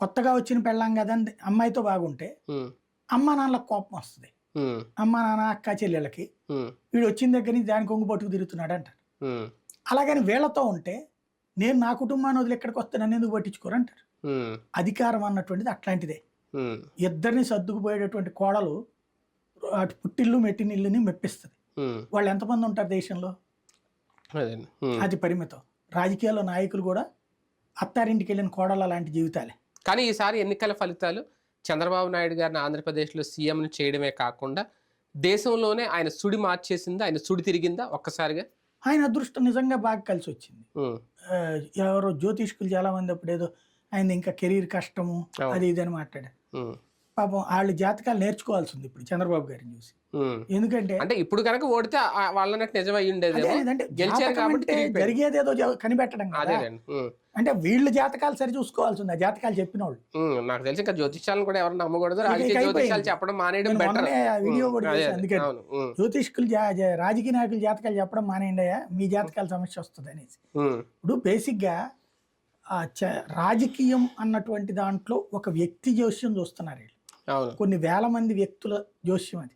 కొత్తగా వచ్చిన పెళ్ళాం కదండి అమ్మాయితో బాగుంటే అమ్మ నాన్నలకు కోపం వస్తుంది. అమ్మ నాన్న అక్క చెల్లెళ్ళకి వీడు వచ్చిన దగ్గర నుంచి దాని కొంగు పట్టుకు తిరుగుతున్నాడు అంటారు అలాగని వీళ్ళతో ఉంటే నేను నా కుటుంబాన్ని వదిలి ఎక్కడికి వస్తే నన్ను ఎందుకు పట్టించుకోరు అంటారు అధికారం అన్నటువంటిది అట్లాంటిదే. ఇద్దరిని సర్దుకుపోయేటటువంటి కోడలు అటు పుట్టిల్లు మెట్టినిల్లుని మెప్పిస్తుంది. వాళ్ళు ఎంతమంది ఉంటారు దేశంలో. అది పరిమితం. రాజకీయాల్లో నాయకులు కూడా అత్తారింటికి వెళ్ళిన కోడలు అలాంటి జీవితాలే. కానీ ఈసారి ఎన్నికల ఫలితాలు చంద్రబాబు నాయుడు గారిని ఆంధ్రప్రదేశ్లో సీఎంని చేయడమే కాకుండా దేశంలోనే ఆయన సుడి మార్చేసిందా ఆయన సుడి తిరిగిందా ఒక్కసారిగా? ఆయన అదృష్టం నిజంగా బాగా కలిసి వచ్చింది ఎవరో జ్యోతిష్కులు చాలా మంది అప్పుడు ఏదో ఆయన ఇంకా కెరీర్ కష్టము. అది ఇది అని మాట్లాడారు. పాపం వాళ్ళ జాతకాలు నేర్చుకోవాల్సి ఉంది ఇప్పుడు చంద్రబాబు గారిని చూసి. ఎందుకంటే అంటే ఇప్పుడు కనుక ఓడితే వాళ్ళన్నట్టు నిజం అయ్యి ఉండేది గెలిచారు కాబట్టి. జరిగేది ఏదో కనిపెట్టడం అంటే వీళ్ళ జాతకాలు సరి చూసుకోవాల్సి ఉంది ఆ జాతకాలు చెప్పిన వాళ్ళు నాకు తెలిసి ఇంకా జ్యోతిష్యాలను కూడా ఎవరు నమ్మకూడదు. రాజకీయ. జ్యోతిష్యాలు చెప్పడం మానేయడం వీడియో కూడా అందుకని. జ్యోతిష్కులు రాజకీయ నాయకులు జాతకాలు చెప్పడం మానేయండి మీ జాతకాల సమస్య వస్తుంది అనేసి. ఇప్పుడు బేసిక్గా ఆ చ- రాజకీయం అన్నటువంటి దాంట్లో ఒక వ్యక్తి జోస్యం చూస్తున్నారు వీళ్ళు. కొన్ని వేల మంది వ్యక్తుల జోస్యం అది.